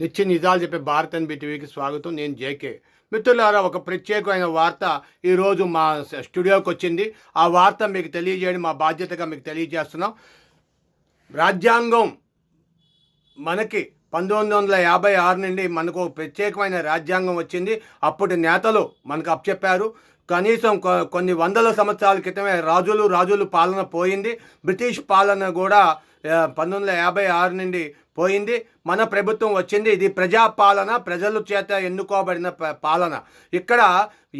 నిత్య నిజాలు చెప్పే భారత్ అని టీవీకి స్వాగతం. నేను జేకే. మిత్రులారా ఒక ప్రత్యేకమైన వార్త ఈరోజు మా స్టూడియోకి వచ్చింది. ఆ వార్త మీకు తెలియజేయడం మా బాధ్యతగా మీకు తెలియజేస్తున్నాం. రాజ్యాంగం మనకి పంతొమ్మిది వందల యాభై ఆరు నుండి మనకు ప్రత్యేకమైన రాజ్యాంగం వచ్చింది. అప్పటి నేతలు మనకు అప్పచెప్పారు. కనీసం కొ- కొన్ని వందల సంవత్సరాల క్రితమే రాజులు రాజులు పాలన పోయింది. బ్రిటిష్ పాలన కూడా పంతొమ్మిది వందల యాభై ఆరు నుండి పోయింది. మన ప్రభుత్వం వచ్చింది. ఇది ప్రజాపాలన ప్రజల చేత ఎన్నుకోబడిన పాలన. ఇక్కడ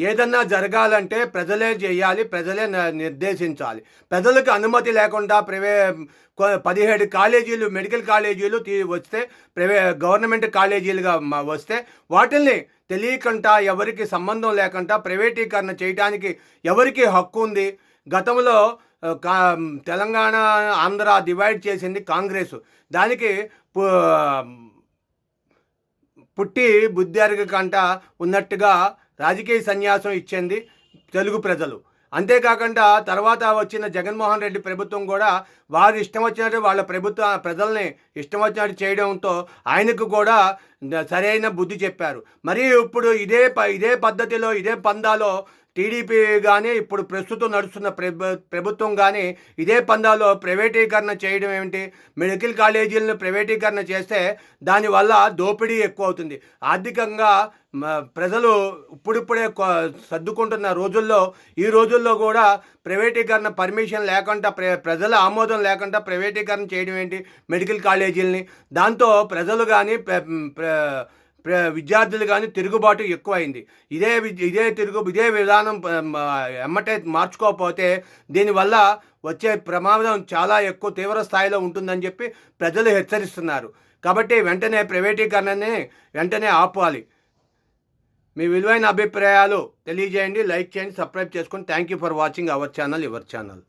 ఏదన్నా జరగాలంటే ప్రజలే చేయాలి ప్రజలే నిర్దేశించాలి. ప్రజలకు అనుమతి లేకుండా ప్రైవే పదిహేడు కాలేజీలు మెడికల్ కాలేజీలు తీ వస్తే ప్రైవే గవర్నమెంట్ కాలేజీలుగా వస్తే వాటిల్ని తెలియకుండా ఎవరికి సంబంధం లేకుండా ప్రైవేటీకరణ చేయడానికి ఎవరికి హక్కు ఉంది? గతంలో తెలంగాణ ఆంధ్ర డివైడ్ చేసింది కాంగ్రెస్. దానికి పు- పుట్టి బుద్ధి కంట ఉన్నట్టుగా రాజకీయ సన్యాసం ఇచ్చింది తెలుగు ప్రజలు. అంతేకాకుండా తర్వాత వచ్చిన జగన్మోహన్ రెడ్డి ప్రభుత్వం కూడా వారు ఇష్టం వచ్చినట్టు వాళ్ళ ప్రభుత్వ ప్రజల్ని ఇష్టం వచ్చినట్టు చేయడంతో ఆయనకు కూడా సరైన బుద్ధి చెప్పారు. మరి ఇప్పుడు ఇదే ప- ఇదే పద్ధతిలో ఇదే పందాలో టీడీపీ కానీ ఇప్పుడు ప్రస్తుతం నడుస్తున్న ప్రభు ప్రభుత్వం కానీ ఇదే పందాలో ప్రైవేటీకరణ చేయడం ఏమిటి? మెడికల్ కాలేజీలను ప్రైవేటీకరణ చేస్తే దానివల్ల దోపిడీ ఎక్కువ అవుతుంది ఆర్థికంగా ప్రజలు ఇప్పుడిప్పుడే సర్దుకుంటున్న రోజుల్లో ఈ రోజుల్లో కూడా ప్రైవేటీకరణ పర్మిషన్ లేకుండా ప్ర ప్రజల ఆమోదం లేకుండా ప్రైవేటీకరణ చేయడం ఏంటి? మెడికల్ కాలేజీలని. దాంతో ప్రజలు కానీ విద్యార్థులు కానీ తిరుగుబాటు ఎక్కువైంది. ఇదే ఇదే తిరుగు ఇదే విధానం ఎమ్మటే మార్చుకోకపోతే దీనివల్ల వచ్చే ప్రమాదం చాలా ఎక్కువ తీవ్ర స్థాయిలో ఉంటుందని చెప్పి ప్రజలు హెచ్చరిస్తున్నారు. కాబట్టి వెంటనే ప్రైవేటీకరణని వెంటనే ఆపాలి. మీ విలువైన అభిప్రాయాలు తెలియజేయండి లైక్ చేయండి సబ్స్క్రైబ్ చేసుకొని thank you for watching our channel your channel.